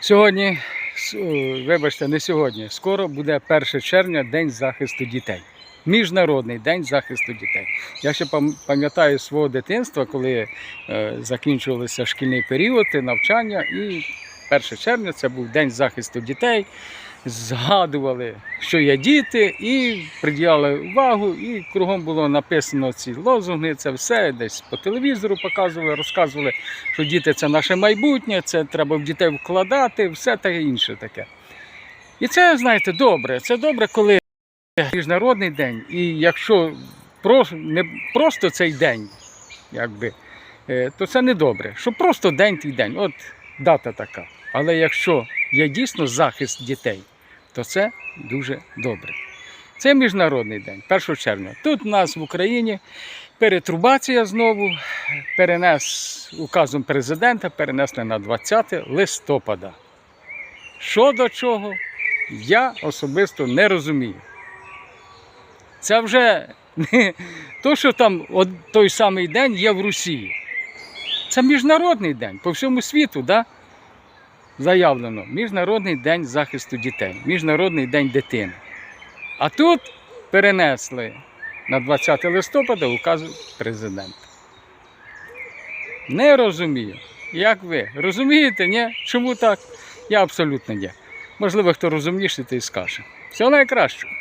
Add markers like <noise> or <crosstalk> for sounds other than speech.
Сьогодні, вибачте, не сьогодні, скоро буде 1 червня День захисту дітей. Міжнародний день захисту дітей. Я ще пам'ятаю свого дитинства, коли е, закінчувався шкільний період, навчання, і 1 червня це був День захисту дітей. Згадували, що є діти, і приділяли увагу, і кругом було написано ці лозунги, це все десь по телевізору показували, розказували, що діти це наше майбутнє, це треба в дітей вкладати, все таке інше таке. І це, знаєте, добре. Це добре, коли міжнародний день, і якщо не просто цей день, якби, е, то це не добре. Що просто день твій день, от дата така. Але якщо є дійсно захист дітей, то це дуже добре. Це міжнародний день, 1 червня. Тут у нас в Україні перетрубація знову перенес указом президента, перенесли на 20 листопада. Що до чого, я особисто не розумію. Це вже не <laughs> то, що там той самий день є в Росії. Це міжнародний день по всьому світу, да? Заявлено Міжнародний день захисту дітей, Міжнародний день дитини. А тут перенесли на 20 листопада указу президента. Не розумію. Як ви? Розумієте, ні? Чому так? Я абсолютно ні. Можливо, хто розумніший, той скаже. Всього найкращого.